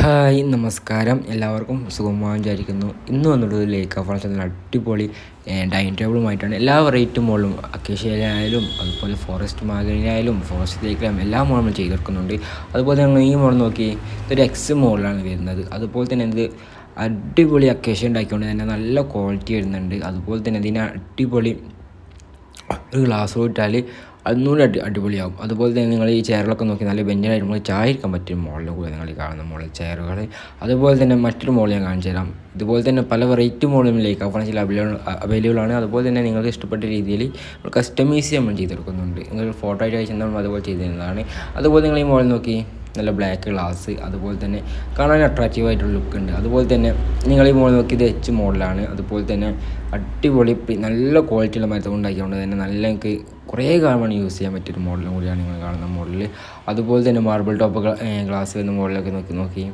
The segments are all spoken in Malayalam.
ഹായ് നമസ്കാരം. എല്ലാവർക്കും സുഖമായി വിചാരിക്കുന്നു. ഇന്ന് വന്നിട്ടുള്ളത് ലേക്ക് ഓഫ് ഫോൾസ് നല്ല അടിപൊളി ഡൈനിങ് ടേബിളുമായിട്ടാണ് എല്ലാ വെറൈറ്റി മോളും അക്കേഷ്യയിലായാലും അതുപോലെ ഫോറസ്റ്റ് മാഗനിലായാലും ഫോറസ്റ്റ് ലേക്കിലും എല്ലാ മോളും നമ്മൾ ചെയ്തെടുക്കുന്നുണ്ട്. അതുപോലെ തന്നെ ഈ മോൾ നോക്കി ഇതൊരു എക്സ് മോളിലാണ് വരുന്നത്. അതുപോലെ തന്നെ ഇത് അടിപൊളി അക്കേഷ്യ ഉണ്ടാക്കിക്കൊണ്ട് തന്നെ നല്ല ക്വാളിറ്റി വരുന്നുണ്ട്. അതുപോലെ തന്നെ ഇതിന് അടിപൊളി ഒരു ഗ്ലാസ് ഇട്ടാൽ അതൊന്നുകൂടി അടി അടിപൊളിയാകും അതുപോലെ തന്നെ നിങ്ങൾ ഈ ചെയറിലൊക്കെ നോക്കി നല്ല ബെഞ്ചിനായിട്ട് നമ്മൾ ചായ ഇരിക്കാൻ പറ്റിയ മോളിൽ കൂടെ നിങ്ങൾ കാണുന്ന മോളിൽ ചെയറുകൾ. അതുപോലെ തന്നെ മറ്റൊരു മോൾ ഞാൻ കാണിച്ചു തരാം. ഇതുപോലെ തന്നെ പല വെറൈറ്റി മോളും ലേക്ക് ചില അവൈലബിൾ അവൈലബിൾ ആണ്. അതുപോലെ തന്നെ നിങ്ങൾക്ക് ഇഷ്ടപ്പെട്ട രീതിയിൽ കസ്റ്റമൈസ് നമ്മൾ ചെയ്തെടുക്കുന്നുണ്ട്. നിങ്ങൾ ഫോട്ടോ ആയിട്ട് അയച്ചു നമ്മൾ അതുപോലെ ചെയ്തു തരുന്നതാണ്. അതുപോലെ നിങ്ങൾ ഈ മോളിൽ നോക്കി നല്ല ബ്ലാക്ക് ഗ്ലാസ് അതുപോലെ തന്നെ കാണാൻ അട്രാക്റ്റീവ് ആയിട്ടുള്ള ലുക്ക് ഉണ്ട്. അതുപോലെ തന്നെ നിങ്ങൾ ഈ മോഡൽ നോക്കി ഇത് എച്ച് മോഡലാണ് അതുപോലെ തന്നെ അടിപൊളി നല്ല ക്വാളിറ്റിയുള്ള മരത്തം ഉണ്ടാക്കിയതുകൊണ്ട് തന്നെ നല്ല എനിക്ക് കുറേ കാലമാണ് യൂസ് ചെയ്യാൻ പറ്റിയൊരു മോഡലും കൂടിയാണ് നിങ്ങൾ കാണുന്ന മോഡൽ അതുപോലെ തന്നെ മാർബിൾ ടോപ്പ് ഗ്ലാസ് വരുന്ന മോഡലൊക്കെ നോക്കി നോക്കി.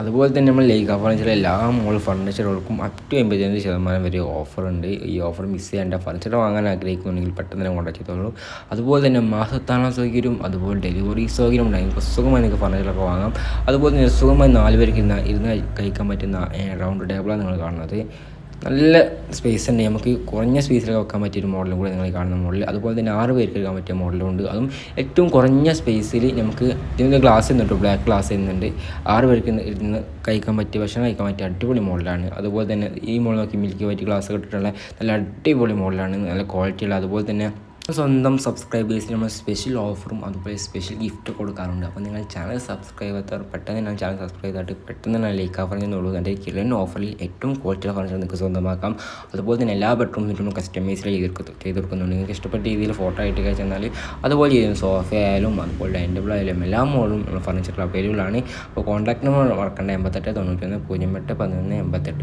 അതുപോലെ തന്നെ നമ്മൾ ലേഖ ഫർണിച്ചർ എല്ലാ മോൾ ഫർണിച്ചറുകൾക്കും അപ് ടു എൺപത്തഞ്ച് ശതമാനം വരെ ഓഫർ ഉണ്ട്. ഈ ഓഫർ മിസ് ചെയ്യേണ്ട ഫർണിച്ചർ വാങ്ങാൻ ആഗ്രഹിക്കുന്നുണ്ടെങ്കിൽ പെട്ടെന്ന് തന്നെ കോൺടാക്ട് ചെയ്തോളൂ. അതുപോലെ തന്നെ മാസത്താണ സൗകര്യം അതുപോലെ ഡെലിവറി സൗകര്യം ഉണ്ടായി സുഖമായി നിങ്ങൾക്ക് ഫർണിച്ചറൊക്കെ വാങ്ങാം. അതുപോലെ തന്നെ സുഖമായി നാല് പേർക്ക് ഇരുന്ന് കഴിക്കാൻ പറ്റുന്ന റൗണ്ട് ടേബിളാണ് നിങ്ങൾ കാണുന്നത്. നല്ല സ്പേസ് ഉണ്ട് നമുക്ക് കുറഞ്ഞ സ്പേസിലൊക്കെ വെക്കാൻ പറ്റിയ ഒരു മോഡലും കൂടെ നിങ്ങൾ കാണുന്ന മോഡൽ അതുപോലെ തന്നെ ആറ് പേർക്ക് എടുക്കാൻ പറ്റിയ മോഡലും ഉണ്ട്. അതും ഏറ്റവും കുറഞ്ഞ സ്പേസിൽ നമുക്ക് ഇതിന് ഗ്ലാസ് ഉണ്ട് ബ്ലാക്ക് ഗ്ലാസ് ചെയ്യുന്നുണ്ട് ആറ് പേർക്ക് ഇരുന്ന് കഴിക്കാൻ പറ്റിയ ഭക്ഷണം കഴിക്കാൻ പറ്റിയ അടിപൊളി മോഡലാണ് അതുപോലെ തന്നെ ഈ മോഡൽ നോക്കി മിൽക്കി വൈറ്റ് ഗ്ലാസ് ഇട്ടിട്ടുള്ള നല്ല അടിപൊളി മോഡലാണ് നല്ല ക്വാളിറ്റിയുള്ള അതുപോലെ തന്നെ സ്വന്തം സബ്സ്ക്രൈബേഴ്സിന് നമ്മൾ സ്പെഷ്യൽ ഓഫറും അതുപോലെ സ്പെഷ്യൽ ഗിഫ്റ്റ് കൊടുക്കാറുണ്ട്. അപ്പോൾ നിങ്ങൾ ചാനൽ സബ്സ്ക്രൈബ് ചെയ്താൽ പെട്ടെന്ന് തന്നെ ചാനൽ സബ്സ്ക്രൈബ് ചെയ്തിട്ട് പെട്ടെന്ന് തന്നെ ലൈക്ക് പറഞ്ഞെന്നുള്ളൂ എന്റെ കിലൻ ഓഫറിൽ ഏറ്റവും ക്വാളിറ്റി ഫർണിച്ചർ നിങ്ങൾക്ക് സ്വന്തമാക്കാം. അതുപോലെ തന്നെ എല്ലാ ബെഡ്റൂമിലും കസ്റ്റമൈസ് ചെയ്ത് ചെയ്തെടുക്കുന്നുണ്ട് നിങ്ങൾക്ക് ഇഷ്ടപ്പെട്ട രീതിയിൽ ഫോട്ടോ ആയിട്ട് കഴിച്ചാൽ അതുപോലെ ചെയ്യും സോഫ ആയാലും അതുപോലെ ഡൈനിങ് ടേബിൾ ആയാലും എല്ലാ മോഡലും ഫർണിച്ചർ അവൈലബിൾ ആണ്. അപ്പോൾ കോൺടാക്ട് നമ്പർ മറക്കേണ്ട. എൺപത്തെട്ട് തൊണ്ണൂറ്റൊന്ന് പൂജ്യം എട്ട് പതിനൊന്ന് എൺപത്തെട്ട്